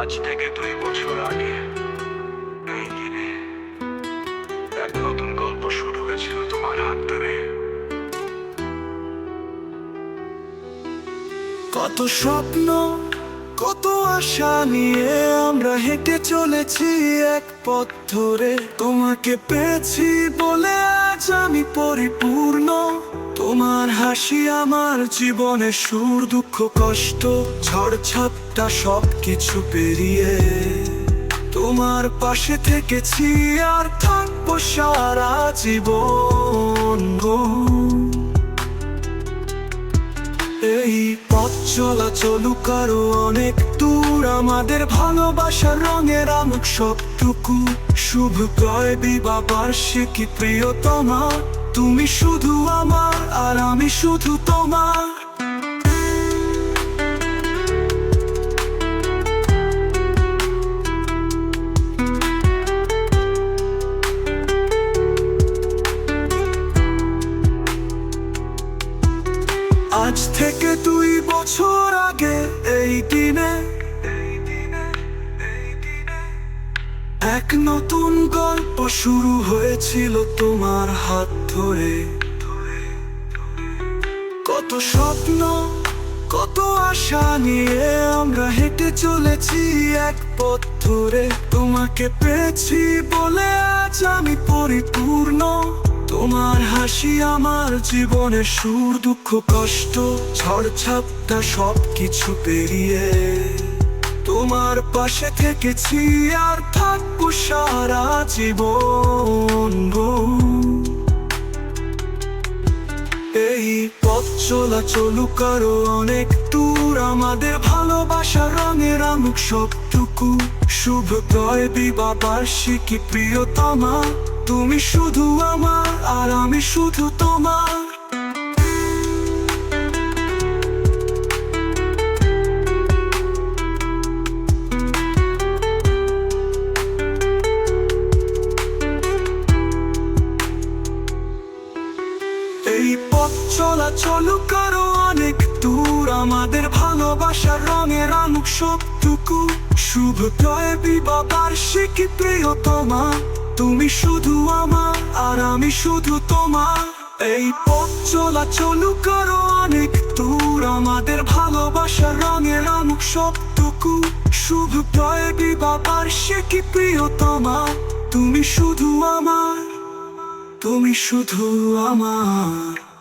আজ থেকে দুই বছর আগে এই দিনে এক নতুন গল্প শুরু হয়েছিল তোমার হাত ধরে। কত স্বপ্ন, কত আশা নিয়ে আমরা হেঁটে চলেছি এক পথ ধরে। তোমাকে পেয়েছি বলে আজ আমি পরিপূর্ণ। তোমার হাসি আমার জীবনে সুর, দুঃখ, কষ্ট, ঝড়, ঝাপটা সব কিছু পেরিয়ে তোমার পাশে থেকেছি আর থাকব সারা জীবন এই পথ চলা চলুক আরও অনেক দূর, আমাদের ভালোবাসার রঙের আমুক সবটুকু। শুভ প্রয় বিবা বার্ষিকী, প্রিয়তমা তুমি শুধু আমার আর আমি শুধু তোমার। আজ থেকে দুই বছর আগে এই দিনে এক নতুন গল্প শুরু হয়েছিল তোমার হাত ধরে। কত স্বপ্ন, কত আশা নিয়ে আমরা হেঁটে চলেছি এক পথ ধরে। তোমাকে পেয়েছি বলে আজ আমি পরিপূর্ণ। তোমার হাসি আমার জীবনে সুর দুঃখ, কষ্ট, ঝড়, ঝাপটা সব কিছু পেরিয়ে তোমার পাশে থেকেছি আর থাকব সারা জীবন। এই পথ চলা চলুক আরও অনেক দূর, আমাদের ভালোবাসা রঙের আমুক সবটুকু শুভ প্রয় বিবা বার্ষিকী প্রিয়তমা, তুমি শুধু আমার আর আমি শুধু তোমার পথ চলা চলুক আরও অনেক দূর। আমাদের ভালোবাসার রঙের আমুক সবটুকু। শুভ প্রয় বিবা বার্ষিকী প্রিয়তমা? তুমি শুধু আমার আর আমি শুধু তোমার। এই পথ চলা চলুক আরও অনেক দূর। আমাদের ভালোবাসার রঙের আমুক সবটুকু। শুভ প্রয় বিবা বার্ষিকী প্রিয়তমা? তুমি শুধু আমার, তুমি শুধু আমার।